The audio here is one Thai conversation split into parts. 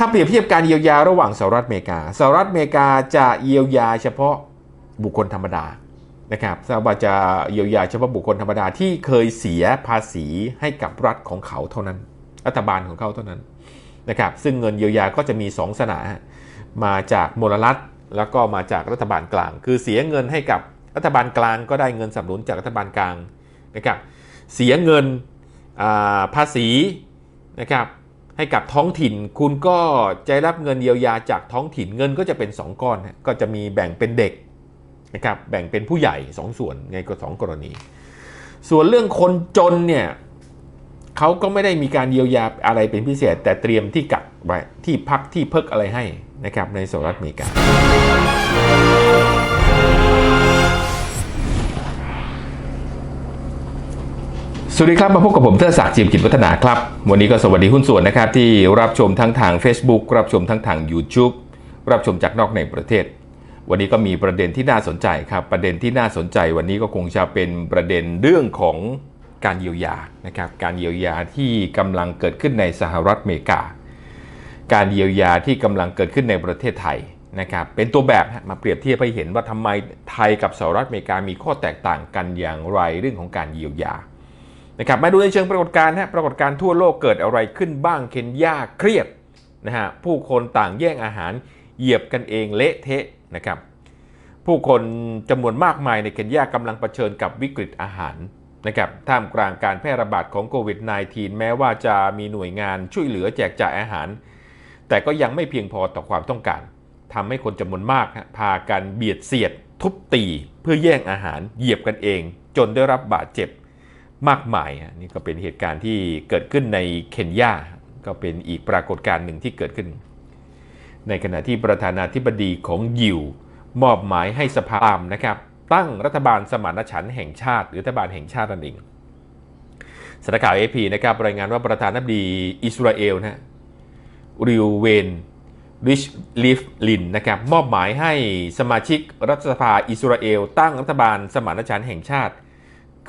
ถ้าเปรียบเทียบการเยียวยาระหว่างสหรัฐอเมริกาสหรัฐอเมริกาจะเยียวยาเฉพาะบุคคลธรรมดานะครับสหรัฐจะเยียวยาเฉพาะบุคคลธรรมดาที่เคยเสียภาษีให้กับรัฐของเขาเท่านั้น รัฐบาลของเขาเท่านั้นนะครับ ซึ่งเงินเยียวยาก็จะมี 2 สนา มาจากมลรัฐแล้วก็มาจากรัฐบาลกลาง คือเสียเงินให้กับรัฐบาลกลางก็ได้เงินสนับสนุนจากรัฐบาลกลางนะครับ เสียเงินภาษีนะครับ ให้กับท้องถิ่น คุณก็จะรับเงินเยียวยาจากท้องถิ่นเงินก็จะเป็น 2 ก้อน ก็จะมีแบ่งเป็นเด็กนะครับแบ่งเป็นผู้ใหญ่ 2 ส่วนไงก็2กรณี ส่วนเรื่องคนจนเนี่ยเขาก็ไม่ได้มีการเยียวยาอะไรเป็นพิเศษ แต่เตรียมที่กักไว้ที่พักที่เพิกอะไรให้นะครับในสหรัฐอเมริกา สวัสดีครับมาพบกับผมเทอศักดิ์จิมกิจวัฒนาครับ วันนี้ก็สวัสดีหุ้นส่วนนะครับที่รับชมทั้งทาง Facebook รับชมทั้งทาง YouTube รับชมจากนอกในประเทศ วันนี้ก็มีประเด็นที่น่าสนใจครับ ประเด็นที่น่าสนใจวันนี้ก็คงจะเป็นประเด็นเรื่องของการเยียวยานะครับการเยียวยาที่กำลังเกิดขึ้นในสหรัฐอเมริกา การเยียวยาที่กำลังเกิดขึ้นในประเทศไทยนะครับเป็นตัวแบบมาเปรียบเทียบให้เห็นว่าทำไมไทยกับสหรัฐอเมริกามีข้อแตกต่างกันอย่างไรเรื่องของการเยียวยา นะครับมาดูในเชิงปรากฏการณ์ฮะปรากฏการณ์ทั่วโลกเกิดอะไรขึ้นบ้างเคนยาเครียดนะฮะผู้คนต่างแย่งอาหารเหยียบกันเองเละเทะนะครับผู้คนจำนวนมากมายในเคนยากำลังเผชิญกับวิกฤตอาหารนะครับท่ามกลางการแพร่ระบาดของโควิด -19 แม้ว่าจะมีหน่วยงานช่วยเหลือแจกจ่ายอาหาร แต่ก็ยังไม่เพียงพอต่อความต้องการทำให้คนจำนวนมากพากันเบียดเสียด ทุบตี เพื่อแย่งอาหารเหยียบกันเอง จนได้รับบาดเจ็บ มากมายฮะนี่ก็เป็นเหตุการณ์ที่เกิดขึ้นในเคนยา ก็เป็นอีกปรากฏการณ์หนึ่งที่เกิดขึ้น ในขณะที่ประธานาธิบดีของยิว มอบหมายให้สภาอามนะครับ ตั้งรัฐบาลสมานฉันท์แห่งชาติ หรือรัฐบาลแห่งชาตินั่นเองสำนักข่าวเอพีนะครับรายงานว่าประธานาธิบดีอิสราเอลนะฮะริวเวนริชลิฟลินนะครับมอบหมายให้สมาชิกรัฐสภาอิสราเอล ตั้งรัฐบาลสมานฉันท์แห่งชาติ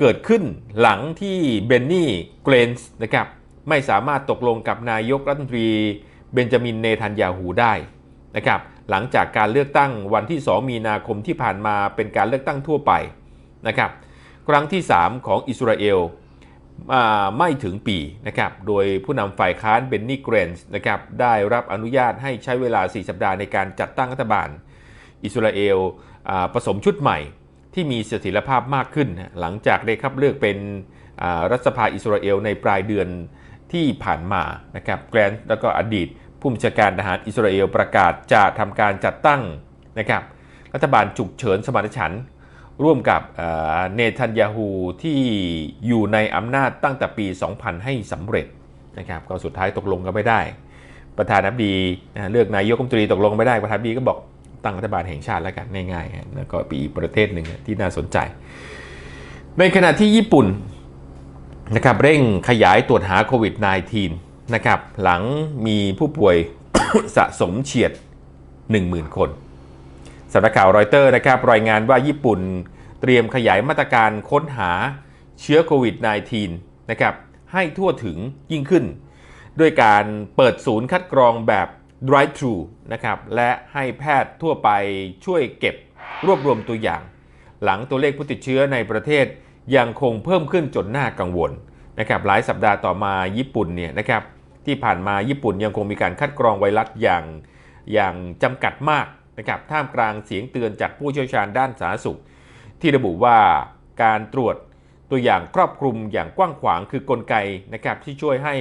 เกิดขึ้นหลังที่เบนนี่เกรนส์นะครับไม่สามารถตกลงกับนายกรัฐมนตรีเบนจามินเนทันยาหูได้นะครับหลังจากการเลือกตั้งวันที่ 2 มีนาคมที่ผ่านมาเป็นการเลือกตั้งทั่วไปนะครับครั้งที่ 3 ของอิสราเอลไม่ถึงปีนะครับโดยผู้นำฝ่ายค้านเบนนี่เกรนส์นะครับได้รับอนุญาตให้ใช้เวลา 4 สัปดาห์ในการจัดตั้งรัฐบาล อิสราเอลอผสมชุดใหม่ ที่มีเสถียรภาพมากขึ้น หลังจากได้คับเลือกเป็นรัฐสภาอิสราเอลในปลายเดือนที่ผ่านมานะครับแกรนด์แล้วก็อดีตผู้บัญชาการทหารอิสราเอลประกาศจะทำการจัดตั้งนะครับรัฐบาลฉุกเฉินสมานฉันท์ร่วมกับเนทันยาฮูที่อยู่ในอำนาจตั้งแต่ปี 2000 ให้สำเร็จนะครับก็สุดท้ายตกลงกันไม่ได้ ประธานาธิบดีเลือกนายกรัฐมนตรีตกลงไม่ได้ประธานาธิบดีก็บอก ตั้งรัฐบาลแห่งชาติแล้วกันง่ายๆฮะแล้วก็ปีกประเทศหนึ่งที่น่าสนใจ ในขณะที่ญี่ปุ่นนะครับเร่งขยายตรวจหาโควิด -19 นะครับหลังมีผู้ป่วยสะสมเฉียด 10,000 คนสำนักข่าวรอยเตอร์นะครับรายงานว่าญี่ปุ่นเตรียมขยายมาตรการค้นหาเชื้อโควิด -19 นะครับให้ทั่วถึงยิ่งขึ้น ด้วยการเปิดศูนย์คัดกรองแบบ drive thru นะครับและให้แพทย์ทั่วไปช่วยเก็บรวบรวมตัวอย่าง หลังตัวเลขผู้ติดเชื้อในประเทศยังคงเพิ่มขึ้นจนน่ากังวลนะครับหลายสัปดาห์ต่อมาญี่ปุ่นเนี่ยนะครับที่ผ่านมาญี่ปุ่นยังคงมีการคัดกรองไวรัสอย่างอย่างจำกัดมากนะครับท่ามกลางเสียงเตือนจากผู้เชี่ยวชาญด้านสาธารณสุข ที่ระบุว่าการตรวจตัวอย่างครอบคลุมอย่างกว้างขวางคือกลไกนะครับที่ช่วยให้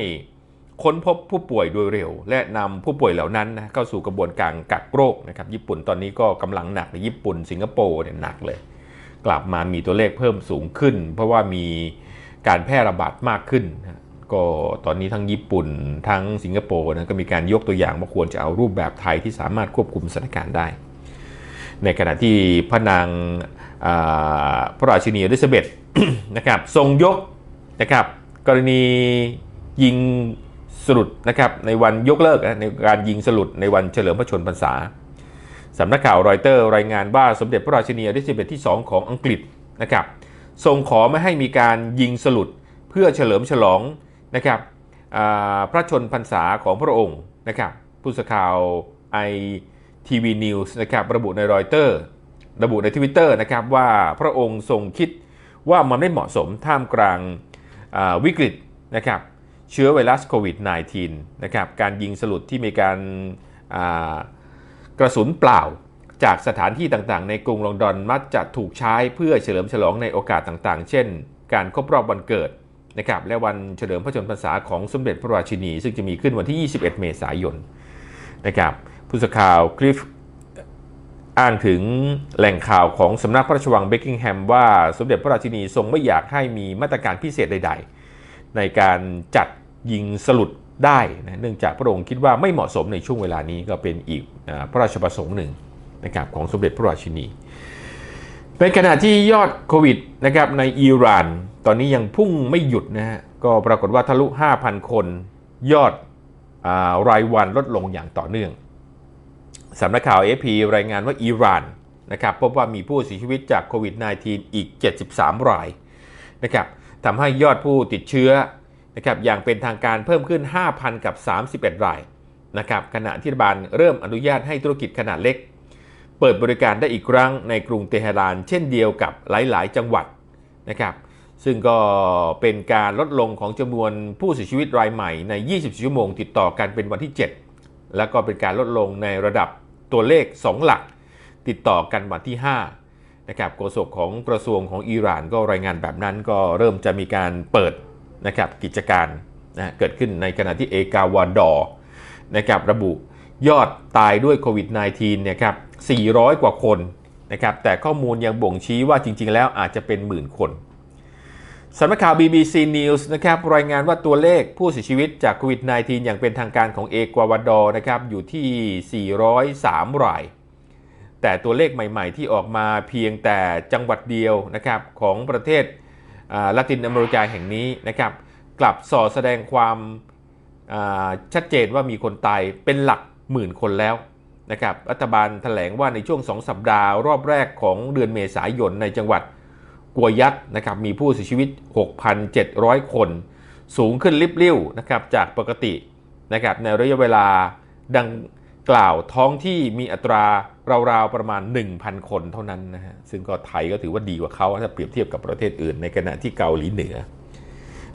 ค้นพบผู้ป่วยโดยเร็ว และนำผู้ป่วยเหล่านั้นนะเข้าสู่กระบวนการกักโรคนะครับญี่ปุ่นตอนนี้ก็กำลังหนักในญี่ปุ่น สิงคโปร์เนี่ยหนักเลย กลับมามีตัวเลขเพิ่มสูงขึ้น เพราะว่ามีการแพร่ระบาดมากขึ้นนะก็ตอนนี้ทั้งญี่ปุ่นทั้งสิงคโปร์นะก็มีการยกตัวอย่างว่าควรจะเอารูปแบบไทยที่สามารถควบคุมสถานการณ์ได้ ในขณะที่พระนางพระราชินีอลิซาเบธนะครับทรงยกนะครับกรณียิง สลุดนะครับในวันยกเลิกในการยิงสลุดในวันเฉลิมพระชนพรรษาสำนักข่าวรอยเตอร์รายงานว่าสมเด็จพระราชินีอลิซาเบธที่ 2 ของอังกฤษนะครับทรงขอไม่ให้มีการยิงสลุดเพื่อเฉลิมฉลองนะครับพระชนพรรษาของพระองค์นะครับผู้สื่อข่าวไอทีวีนิวส์นะครับระบุในรอยเตอร์ ระบุในทวิตเตอร์นะครับว่าพระองค์ทรงคิดว่ามันไม่เหมาะสมท่ามกลางวิกฤตนะครับ เชื้อไวรัสโควิด -19 นะครับ การยิงสลุดที่มีการากระสุนเปล่าจากสถานที่ต่างๆ ในกรุงลอนดอนมักจะถูกใช้เพื่อเฉลิมฉลองในโอกาสต่างๆ เช่น การครบรอบวันเกิดนะครับและวันเฉลิมพระชนมพรรษาของสมเด็จพระราชินี ซึ่งจะมีขึ้นวันที่ 21 เมษายนนะครับผู้สื่อข่าวคลิฟอ้างถึงแหล่งข่าวของสำนักพระราชวังเบกกิงแฮมว่าสมเด็จพระราชินีทรงไม่อยากให้มีมาตรการพิเศษใด ๆ ในการจัด ยิงสลุดได้นะเนื่องจากพระองค์คิดว่าไม่เหมาะสมในช่วงเวลานี้ก็เป็นอีกพระราชประสงค์หนึ่งนะครับของสมเด็จพระราชินี ในขณะที่ยอดโควิดนะครับในอิหร่าน ตอนนี้ยังพุ่งไม่หยุดนะฮะก็ปรากฏว่าทะลุ 5,000 คนยอดอารายวันลดลงอย่างต่อเนื่องสำนักข่าว AP รายงานว่าอิหร่านนะครับพบว่ามีผู้เสียชีวิตจากโควิด -19 อีก 73 รายนะครับทำให้ยอดผู้ติดเชื้อ นะครับอย่างเป็นทางการเพิ่มขึ้น 5,000 กับ 31 รายนะครับขณะที่รัฐบาลเริ่มอนุญาตให้ธุรกิจขนาดเล็ก เปิดบริการได้อีกครั้งในกรุงเตหะราน เช่นเดียวกับหลาย ๆ จังหวัดนะครับซึ่งก็เป็นการลดลงของจำนวนผู้เสียชีวิตรายใหม่ใน 24 ชั่วโมงติดต่อกันเป็นวันที่ 7 แล้วก็เป็นการลดลงในระดับตัวเลข 2 หลัก ติดต่อกันวันที่ 5นะครับโฆษกของกระทรวงของอิหร่านก็รายงานแบบนั้นก็เริ่มจะมีการเปิด นะครับกิจการนะเกิดขึ้นในขณะที่เอกาวาดอร์นะครับระบุยอดตายด้วยโควิด -19 เนี่ยครับ 400 กว่าคนนะครับแต่ข้อมูลยังบ่งชี้ว่าจริง ๆ แล้วอาจจะเป็นหมื่นคนสำนักข่าว BBC News นะครับรายงานว่าตัวเลขผู้เสียชีวิตจากโควิด -19 อย่างเป็นทางการของเอกวาดอร์นะครับอยู่ที่ 403 ราย แต่ตัวเลขใหม่ๆที่ออกมาเพียงแต่จังหวัดเดียวนะครับของประเทศ ละตินอเมริกาแห่งนี้นะครับกลับส่อแสดงความชัดเจนว่ามีคนตายเป็นหลักหมื่นคนแล้วนะครับรัฐบาลแถลงว่าในช่วง 2 สัปดาห์รอบแรกของเดือนเมษายนในจังหวัดกัวยัตนะครับมีผู้เสียชีวิต 6,700 คน สูงขึ้นลิบลิ่วนะครับจากปกตินะครับในระยะเวลาดังกล่าวท้องที่มีอัตรา ราวๆประมาณ 1,000 คนเท่านั้นนะฮะซึ่งก็ไทยก็ถือว่าดีกว่าเขาถ้าเปรียบเทียบกับประเทศอื่นในขณะที่เกาหลีเหนือ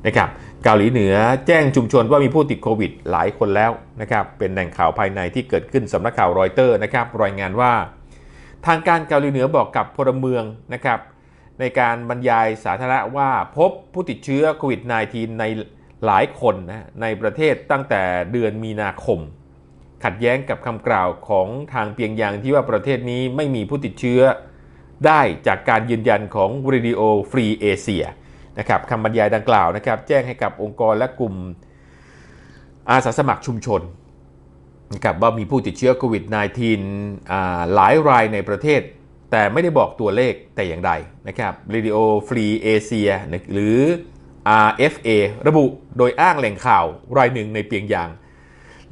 นะครับเกาหลีเหนือแจ้งชุมชนว่ามีผู้ติดโควิดหลายคนแล้วนะครับเป็นแหล่งข่าวภายในที่เกิดขึ้นสำนักข่าวรอยเตอร์นะครับรายงานว่า ทางการเกาหลีเหนือบอกกับพลเมืองนะครับในการบรรยายสาธารณะว่าพบผู้ติดเชื้อโควิด -19 ในหลายคนนะในประเทศตั้งแต่เดือนมีนาคม ขัดแย้งกับคำกล่าวของทางเปียงยางที่ว่าประเทศนี้ไม่มีผู้ติดเชื้อ ได้จากการยืนยันของ Radio Free Asia นะครับคำบรรยายดังกล่าวนะครับ แจ้งให้กับองค์กรและกลุ่มอาสาสมัครชุมชนนะครับว่ามีผู้ติดเชื้อโควิด -19 อ่าหลายรายในประเทศ แต่ไม่ได้บอกตัวเลขแต่อย่างใดนะครับ Radio Free Asia หรือ RFA ระบุโดยอ้างแหล่งข่าวรายหนึ่งในเปียงยาง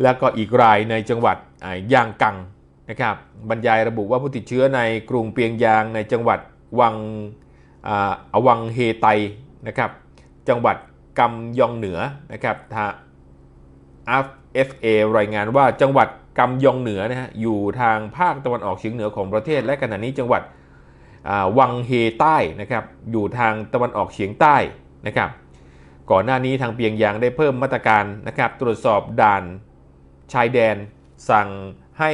แล้วก็อีกรายในจังหวัดยางกังนะครับบรรยายระบุว่าผู้ติดเชื้อในกรุงเปียงยางในจังหวัดวังอวังเฮไตนะครับจังหวัดกำยองเหนือนะครับทาง FA รายงานว่าจังหวัดกำยองเหนือนะฮะอยู่ทางภาคตะวันออกเฉียงเหนือของประเทศ และขณะนี้จังหวัดวังเฮใต้นะครับอยู่ทางตะวันออกเฉียงใต้นะครับก่อนหน้านี้ทางเปียงยางได้เพิ่มมาตรการนะครับตรวจสอบด่าน ชายแดน สั่งให้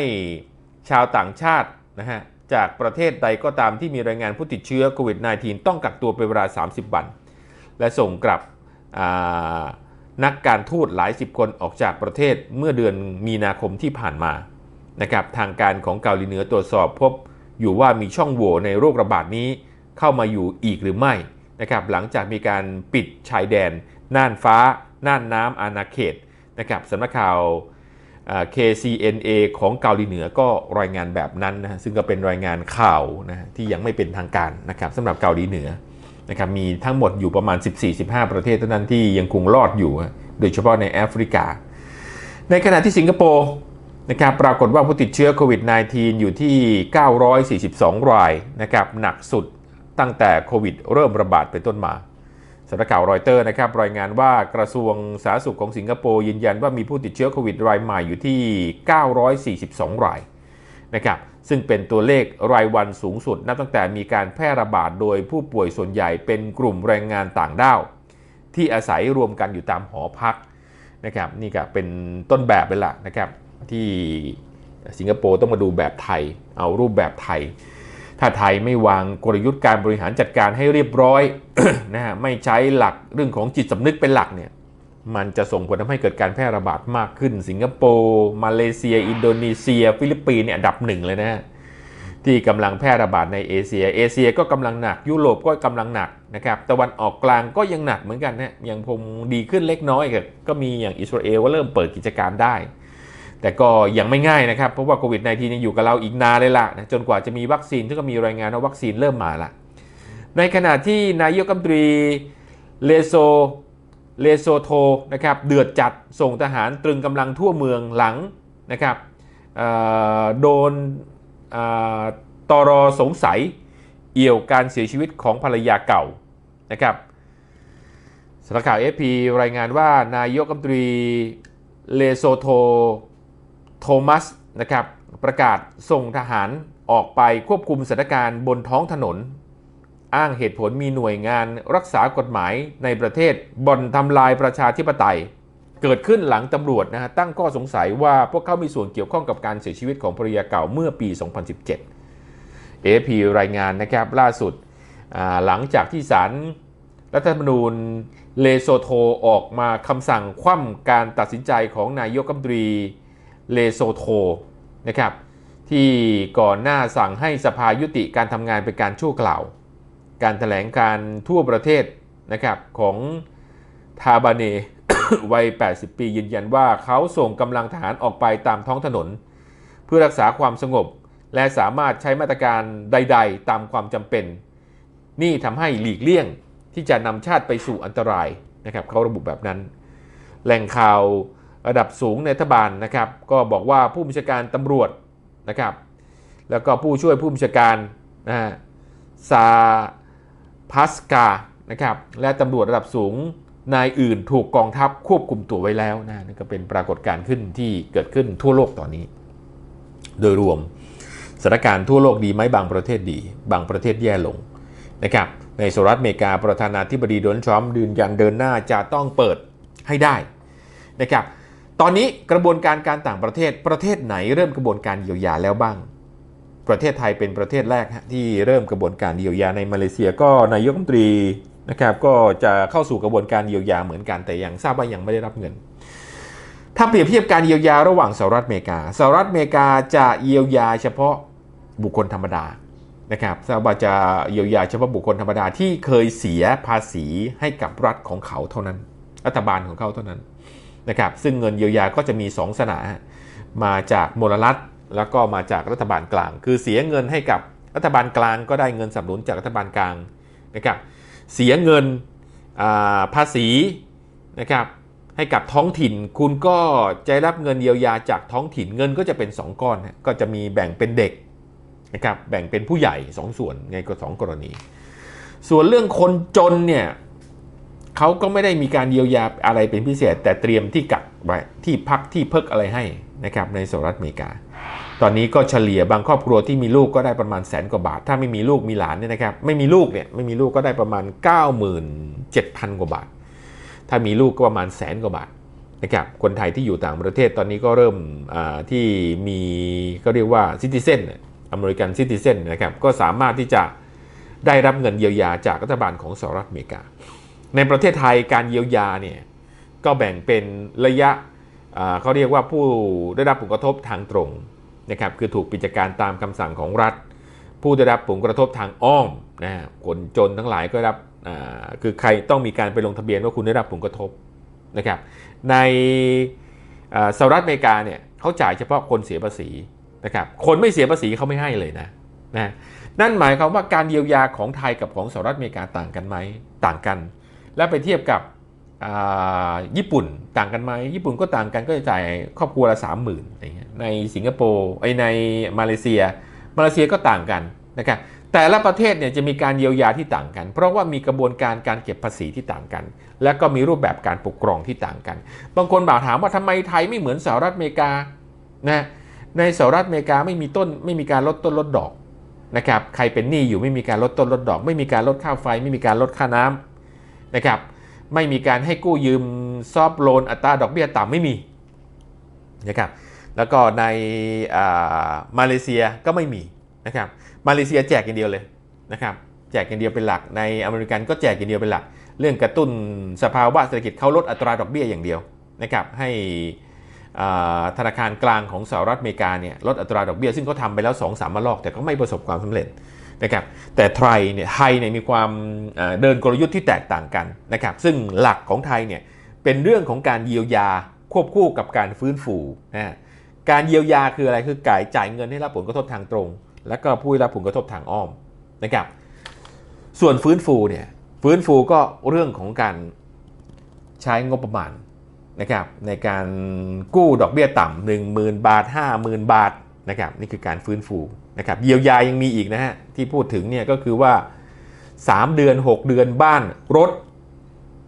ชาวต่างชาตินะฮะจากประเทศใดก็ตามที่มีรายงานผู้ติดเชื้อโควิด -19 ต้องกักตัวเป็นเวลา 30 วัน และส่งกลับนักการทูตหลายสิบคนออกจากประเทศเมื่อเดือนมีนาคมที่ผ่านมานะครับทางการของเกาหลีเหนือตรวจสอบพบอยู่ว่ามีช่องโหว่ในโรคระบาดนี้เข้ามาอยู่อีกหรือไม่นะครับหลังจากมีการปิดชายแดน น่านฟ้า น่านน้ำอาณาเขตนะครับสำนักข่าว KCNA ของเกาหลีเหนือก็รายงานแบบนั้นนะซึ่งก็เป็นรายงานข่าวนะที่ยังไม่เป็นทางการนะครับสำหรับเกาหลีเหนือนะครับมีทั้งหมดอยู่ประมาณ 14-15 ประเทศเท่านั้นที่ยังคงรอดอยู่ โดยเฉพาะในแอฟริกา ในขณะที่สิงคโปร์นะครับปรากฏว่าผู้ติดเชื้อโควิด -19 อยู่ที่ 942 รายนะครับหนักสุดตั้งแต่โควิดเริ่มระบาดเป็นต้นมา สำนักข่าวรอยเตอร์นะครับรายงานว่ากระทรวงสาธารณสุขของสิงคโปร์ยืนยันว่ามีผู้ติดเชื้อโควิดรายใหม่อยู่ที่ 942 รายนะครับซึ่งเป็นตัวเลขรายวันสูงสุดนับตั้งแต่มีการแพร่ระบาดโดยผู้ป่วยส่วนใหญ่เป็นกลุ่มแรงงานต่างด้าว ที่อาศัยรวมกันอยู่ตามหอพักนะครับนี่ก็เป็นต้นแบบเลยล่ะนะครับที่สิงคโปร์ต้องมาดูแบบไทย เอารูปแบบไทย ถ้าไทยไม่วางกลยุทธ์การบริหารจัดการให้เรียบร้อยนะฮะไม่ใช้หลักเรื่องของจิตสำนึกเป็นหลักเนี่ยมันจะส่งผลทำให้เกิดการแพร่ระบาดมากขึ้น สิงคโปร์มาเลเซีย อินโดนีเซีย ฟิลิปปินส์เนี่ยอันดับหนึ่งเลยนะ ที่กำลังแพร่ระบาดในเอเชีย เอเชียก็กำลังหนัก ยุโรปก็กำลังหนักนะครับตะวันออกกลางก็ยังหนักเหมือนกันนะยังคงดีขึ้นเล็กน้อยก็ก็มีอย่างอิสราเอลก็เริ่มเปิดกิจการได้ แต่ก็ยังไม่ง่ายนะครับ เพราะว่าโควิด -19 ยังอยู่กับเราอีกนานเลยล่ะนะจนกว่าจะมีวัคซีนซึ่ก็มีรายงานว่าวัคซีนเริ่มมาละในขณะที่นายกรัฐมนตรีเลโซเลโซโทนะครับเดือดจัดส่งทหารตรึงกำลังทั่วเมืองหลังนะครับโดนตรอสงสัยเอี่ยวการเสียชีวิตของภรรยาเก่านะครับสำนักข่าวเอพีรายงานว่านายกรัฐมนตรีเลโซโท โทมัสนะครับประกาศส่งทหารออกไปควบคุมสถานการณ์บนท้องถนน อ้างเหตุผลมีหน่วยงานรักษากฎหมายในประเทศบ่อนทำลายประชาธิปไตย เกิดขึ้นหลังตำรวจนะฮะตั้งข้อสงสัยว่าพวกเขามีส่วนเกี่ยวข้องกับการเสียชีวิตของภรรยาเก่าเมื่อปี 2017 AP รายงานนะครับล่าสุดหลังจากที่ศาลรัฐธรรมนูญเลโซโทออกมาคำสั่งคว่ำการตัดสินใจของนายกรัฐมนตรี เลโซโทนะครับที่ก่อนหน้าสั่งให้สภายุติการทำงานเป็นการชั่วคราว การถแถลงการทั่วประเทศนะครับของทาบาเนวัย 80 ปียืนยันว่าเขาส่งกำลังทหารออกไปตามท้องถนน เพื่อรักษาความสงบ และสามารถใช้มาตรการใด ๆ ตามความจำเป็น นี่ทำให้หลีกเลี่ยงที่จะนำชาติไปสู่อันตรายนะครับเขาระบุแบบนั้น แหล่งข่าว ระดับสูงในรัฐบาลนะครับ ก็บอกว่าผู้บัญชาการตำรวจนะครับ แล้วก็ผู้ช่วยผู้บัญชาการนะฮะซาพัสกานะครับ และตำรวจระดับสูงนายอื่นถูกกองทัพควบคุมตัวไว้แล้วนะนี่นก็เป็นปรากฏการณ์ขึ้นที่เกิดขึ้นทั่วโลกตอนนี้ โดยรวมสถานการณ์ทั่วโลกดีไหมบางประเทศดี บางประเทศแย่ลงนะครับ ในสหรัฐอเมริกาประธานาธิบดีโดนัลด์ทรัมป์ยืนยันเดินหน้าจะต้องเปิดให้ได้นะครับ ตอนนี้กระบวนการการต่างประเทศประเทศไหนเริ่มกระบวนการเยียวยาแล้วบ้าง ประเทศไทยเป็นประเทศแรกที่เริ่มกระบวนการเยียวยาในมาเลเซียก็นายกรัฐมนตรีนะครับก็จะเข้าสู่กระบวนการเยียวยาเหมือนกันแต่ยังทราบว่ายังไม่ได้รับเงิน ถ้าเปรียบเทียบการเยียวยาระหว่างสหรัฐอเมริกาสหรัฐอเมริกาจะเยียวยาเฉพาะบุคคลธรรมดานะครับทราบว่าจะเยียวยาเฉพาะบุคคลธรรมดาที่เคยเสียภาษีให้กับรัฐของเขาเท่านั้น รัฐบาลของเขาเท่านั้น นะครับซึ่งเงินเยียวยาก็จะมี 2 สนา มาจากมลรัฐแล้วก็มาจากรัฐบาลกลาง คือเสียเงินให้กับรัฐบาลกลางก็ได้เงินสนับสนุนจากรัฐบาลกลางนะครับเสียเงินาภาษีนะครับให้กับท้องถิ่นคุณก็จะได้รับเงินเยียวยาจากท้องถิ่นเงินก็จะเป็น 2 ก้อน ก็จะมีแบ่งเป็นเด็กนะครับแบ่งเป็นผู้ใหญ่ 2 ส่วนไงก็2กรณี ส่วนเรื่องคนจนเนี่ย เขาก็ไม่ได้มีการเยียวยาอะไรเป็นพิเศษ แต่เตรียมที่กักไว้ที่พักที่เพิกอะไรให้นะครับในสหรัฐอเมริกา ตอนนี้ก็เฉลี่ยบางครอบครัวที่มีลูกก็ได้ประมาณแสนกว่าบาท ถ้าไม่มีลูกมีหลานเนี่ยนะครับไม่มีลูกเนี่ยไม่มีลูกก็ได้ประมาณ 97,000 กว่าบาท ถ้ามีลูกก็ประมาณแสนกว่าบาทนะครับคนไทยที่อยู่ต่างประเทศตอนนี้ก็เริ่มที่มีก็เรียกว่าซิติเซนอเมริกันซิติเซนนะครับก็สามารถที่จะได้รับเงินเยียวยาจากรัฐบาลของสหรัฐอเมริกา ในประเทศไทยการเยียวยาเนี่ยก็แบ่งเป็นระยะเขาเรียกว่าผู้ได้รับผลกระทบทางตรงนะครับคือถูกปิดการตามคำสั่งของรัฐ ผู้ได้รับผลกระทบทางอ้อมนะคนจนทั้งหลายก็รับคือใครต้องมีการไปลงทะเบียนว่าคุณได้รับผลกระทบนะครับในสหรัฐอเมริกาเนี่ยเขาจ่ายเฉพาะคนเสียภาษีนะครับคนไม่เสียภาษีเขาไม่ให้เลยนะนะนั่นหมายความว่าการเยียวยาของไทยกับของสหรัฐอเมริกาต่างกันไหมต่างกัน แล้วไปเทียบกับญี่ปุ่นต่างกันไหมญี่ปุ่นก็ต่างกันก็จะจ่ายครอบครัวละสามหมื่นในสิงคโปร์ไอในมาเลเซีย มาเลเซียก็ต่างกันนะครับแต่ละประเทศเนี่ยจะมีการเยียวยาที่ต่างกัน เพราะว่ามีกระบวนการการเก็บภาษีที่ต่างกัน และก็มีรูปแบบการปกครองที่ต่างกัน บางคนบอกถามว่าทำไมไทยไม่เหมือนสหรัฐอเมริกานะในสหรัฐอเมริกาไม่มีต้นไม่มีการลดต้นลดดอกนะครับใครเป็นหนี้อยู่ไม่มีการลดต้นลดดอก ไม่มีการลดค่าไฟ ไม่มีการลดค่าน้ำ นะครับไม่มีการให้กู้ยืมซอฟโลนอัตราดอกเบี้ยต่ำไม่มีนะครับแล้วก็ในมาเลเซียก็ไม่มีนะครับมาเลเซียแจกอย่างเดียวเลยนะครับแจกอย่างเดียวเป็นหลักในอเมริกันก็แจกอย่างเดียวเป็นหลัก เรื่องกระตุ้นสภาวะเศรษฐกิจเขาลดอัตราดอกเบี้ยอย่างเดียวนะครับให้ธนาคารกลางของสหรัฐอเมริกาเนี่ยลดอัตราดอกเบี้ยซึ่งเขาทำไปแล้ว2อสามรอบแต่ก็ไม่ประสบความสำเร็จ นะครับแต่ไทยเนี่ยไทยเนี่ยมีความเดินกลยุทธ์ที่แตกต่างกันนะครับซึ่งหลักของไทยเนี่ยเป็นเรื่องของการเยียวยาควบคู่กับการฟื้นฟูนะการเยียวยาคืออะไรคือก่ายจ่ายเงินให้รับผลกระทบทางตรง แล้วก็ผู้ได้รับผลกระทบทางอ้อมนะครับส่วนฟื้นฟูเนี่ยฟื้นฟูก็เรื่องของการใช้งบประมาณนะครับในการกู้ดอกเบี้ยต่ำหนึ่งหมื่นบาท50,000บาท นะครับนี่คือการฟื้นฟูนะครับเยียวยายังมีอีกนะฮะที่พูดถึงเนี่ยก็คือว่า 3 เดือน 6 เดือนบ้านรถ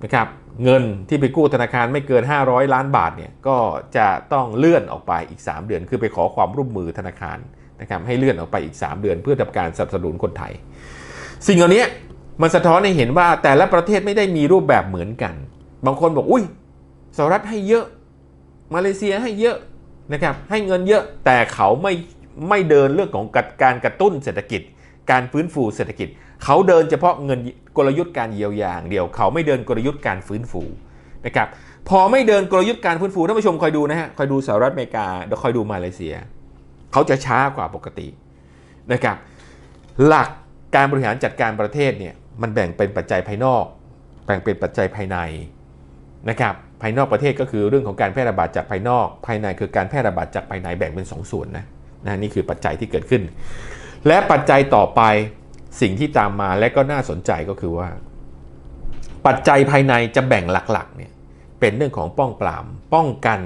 นะครับเงินที่ไปกู้ธนาคารไม่เกิน 500 ล้านบาทเนี่ยก็จะต้องเลื่อนออกไปอีก 3 เดือน คือไปขอความร่วมมือธนาคารนะครับให้เลื่อนออกไปอีก 3 เดือน เพื่อทำการสนับสนุนคนไทย สิ่งเหล่านี้มันสะท้อนให้เห็นว่าแต่ละประเทศไม่ได้มีรูปแบบเหมือนกัน บางคนบอกอุ้ยสหรัฐให้เยอะ มาเลเซียให้เยอะ นะครับให้เงินเยอะแต่เขาไม่ไม่เดินเรื่องของการกระตุ้นเศรษฐกิจ การฟื้นฟูเศรษฐกิจ เขาเดินเฉพาะเงินกลยุทธ์การเยียวยาอย่างเดียว เขาไม่เดินกลยุทธ์การฟื้นฟูนะครับพอไม่เดินกลยุทธ์การฟื้นฟูท่านผู้ชมคอยดูนะฮะคอยดูสหรัฐอเมริกาแล้วคอยดูมาเลเซีย เขาจะช้ากว่าปกตินะครับหลักการบริหารจัดการประเทศเนี่ยมันแบ่งเป็นปัจจัยภายนอก แบ่งเป็นปัจจัยภายในนะครับ ภายนอกประเทศก็คือเรื่องของการแพร่ระบาดจากภายนอก ภายในคือการแพร่ระบาดจากภายในแบ่งเป็น 2 ส่วนนะนะนี่คือปัจจัยที่เกิดขึ้น และปัจจัยต่อไปสิ่งที่ตามมาและก็น่าสนใจก็คือว่า ปัจจัยภายในจะแบ่งหลักๆเนี่ยเป็นเรื่องของป้องปรามป้องกัน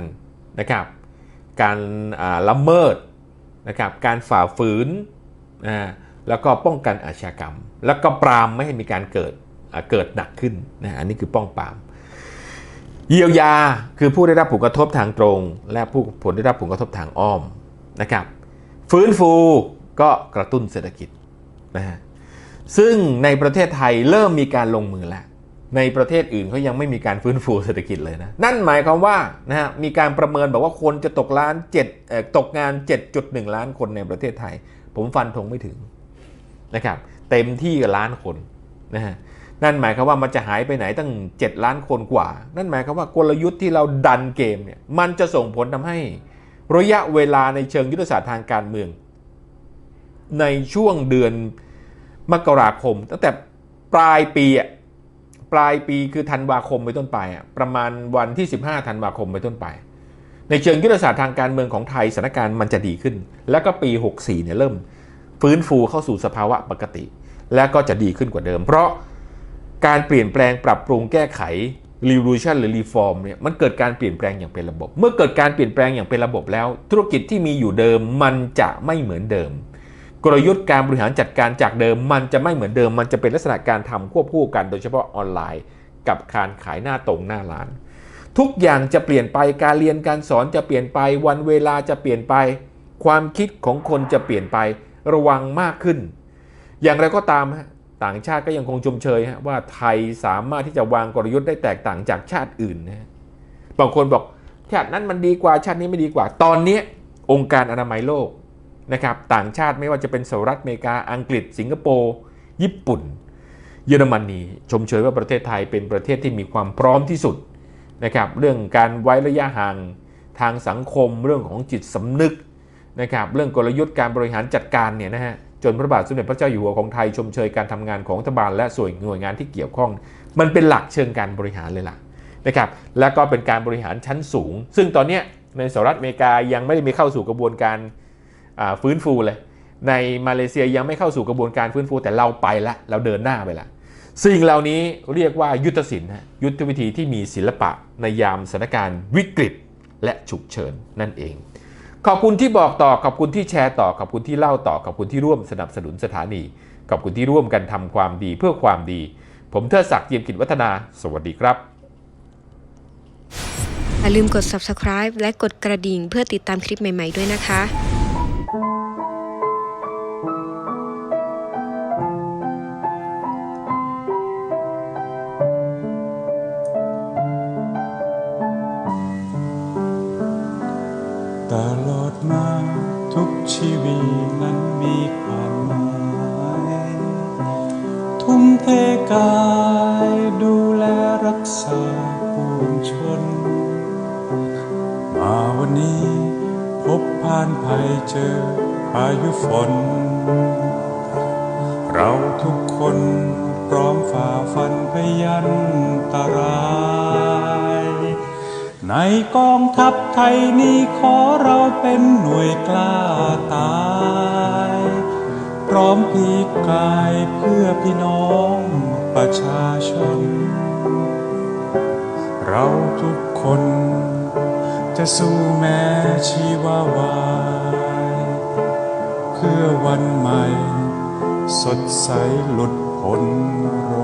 นะครับการละเมิดนะครับการฝ่าฝืนอ่าแล้วก็ป้องกันอาชญากรรม แล้วก็ปรามไม่ให้มีการเกิดเกิดหนักขึ้นนะอันนี้คือป้องปราม เยียวยาคือผู้ได้รับผลกระทบทางตรง และผู้ผลได้รับผลกระทบทางอ้อมนะครับฟื้นฟูก็กระตุ้นเศรษฐกิจนะฮะซึ่งในประเทศไทยเริ่มมีการลงมือแล้วในประเทศอื่นเขายังไม่มีการฟื้นฟูเศรษฐกิจเลยนะ นั่นหมายความว่านะฮะมีการประเมินบอกว่าคนจะตกล้าน7เอ่อตกงาน 7.1 ล้านคนในประเทศไทย ผมฟันธงไม่ถึงนะครับเต็มที่กับล้านคนนะฮะ นั่นหมายความว่ามันจะหายไปไหนตั้ง 7 ล้านคนกว่า นั่นหมายความว่ากลยุทธ์ที่เราดันเกมเนี่ยมันจะส่งผลทำให้ระยะเวลาในเชิงยุทธศาสตร์ทางการเมือง ในช่วงเดือนมกราคม ตั้งแต่ปลายปีอะปลายปีคือธันวาคมไปต้นไปอะประมาณวันที่ 15ธันวาคมไปต้นไป ในเชิงยุทธศาสตร์ทางการเมืองของไทยสถานการณ์มันจะดีขึ้น แล้วก็ปี 64เนี่ยเริ่ม ฟื้นฟูเข้าสู่สภาวะปกติ และก็จะดีขึ้นกว่าเดิม เพราะ การเปลี่ยนแปลงปรับปรุงแก้ไข revolution หรือ reform เนี่ยมันเกิดการเปลี่ยนแปลงอย่างเป็นระบบ เมื่อเกิดการเปลี่ยนแปลงอย่างเป็นระบบแล้ว ธุรกิจที่มีอยู่เดิมมันจะไม่เหมือนเดิม กลยุทธ์การบริหารจัดการจากเดิม มันจะไม่เหมือนเดิม มันจะเป็นลักษณะการทำควบคู่กัน โดยเฉพาะออนไลน์ กับการขายหน้าตรงหน้าร้าน ทุกอย่างจะเปลี่ยนไปการเรียนการสอนจะเปลี่ยนไปวันเวลาจะเปลี่ยนไป ความคิดของคนจะเปลี่ยนไประวังมากขึ้น อย่างไรก็ตามฮะ ต่างชาติก็ยังคงชมเชยว่าไทยสามารถที่จะวางกลยุทธ์ได้แตกต่างจากชาติอื่นนะบางคนบอกชาตินั้นมันดีกว่าชาตินี้ไม่ดีกว่า ตอนนี้องค์การอนามัยโลกนะครับต่างชาติไม่ว่าจะเป็นสหรัฐอเมริกาอังกฤษ สิงคโปร์ญี่ปุ่น เยอรมนีชมเชยว่าประเทศไทยเป็นประเทศที่มีความพร้อมที่สุดนะครับเรื่องการไว้ระยะห่างทางสังคมเรื่องของจิตสำนึกนะครับเรื่องกลยุทธ์การบริหารจัดการเนี่ยนะฮะ จนพระบาทสมเด็จพระเจ้าอยู่หัวของไทยชมเชยการทำงานของรัฐบาลและส่วนหน่วยงานที่เกี่ยวข้อง มันเป็นหลักเชิงการบริหารเลยล่ะนะครับและก็เป็นการบริหารชั้นสูง ซึ่งตอนนี้ในสหรัฐอเมริกายังไม่ได้มีเข้าสู่กระบวนการฟื้นฟูเลย ในมาเลเซียยังไม่เข้าสู่กระบวนการฟื้นฟูแต่เราไปละเราเดินหน้าไปละสิ่งเหล่านี้เรียกว่ายุทธศิลป์ยุทธวิธีที่มีศิลปะในยามสถานการณ์วิกฤตและฉุกเฉินนั่นเอง ขอบคุณที่บอกต่อขอบคุณที่แชร์ต่อขอบคุณที่เล่าต่อขอบคุณที่ร่วมสนับสนุนสถานี ขอบคุณที่ร่วมกันทำความดีเพื่อความดี ผมเทิดศักดิ์เจียมกิจวัฒนา สวัสดีครับอย่าลืมกด subscribe และกดกระดิ่งเพื่อติดตามคลิปใหม่ ๆ ด้วยนะคะ กายดูแลรักษาปวงชน มาวันนี้พบผ่านภัยเจอพายุฝน เราทุกคนพร้อมฝ่าฟันพยันตราย ในกองทัพไทยนี้ขอเราเป็นหน่วยกล้าตาย พร้อมพลีกายเพื่อพี่น้อง ประชาชน เราทุกคนจะสู้แม้ชีวาวาย เพื่อวันใหม่ สดใสหลุดพ้นร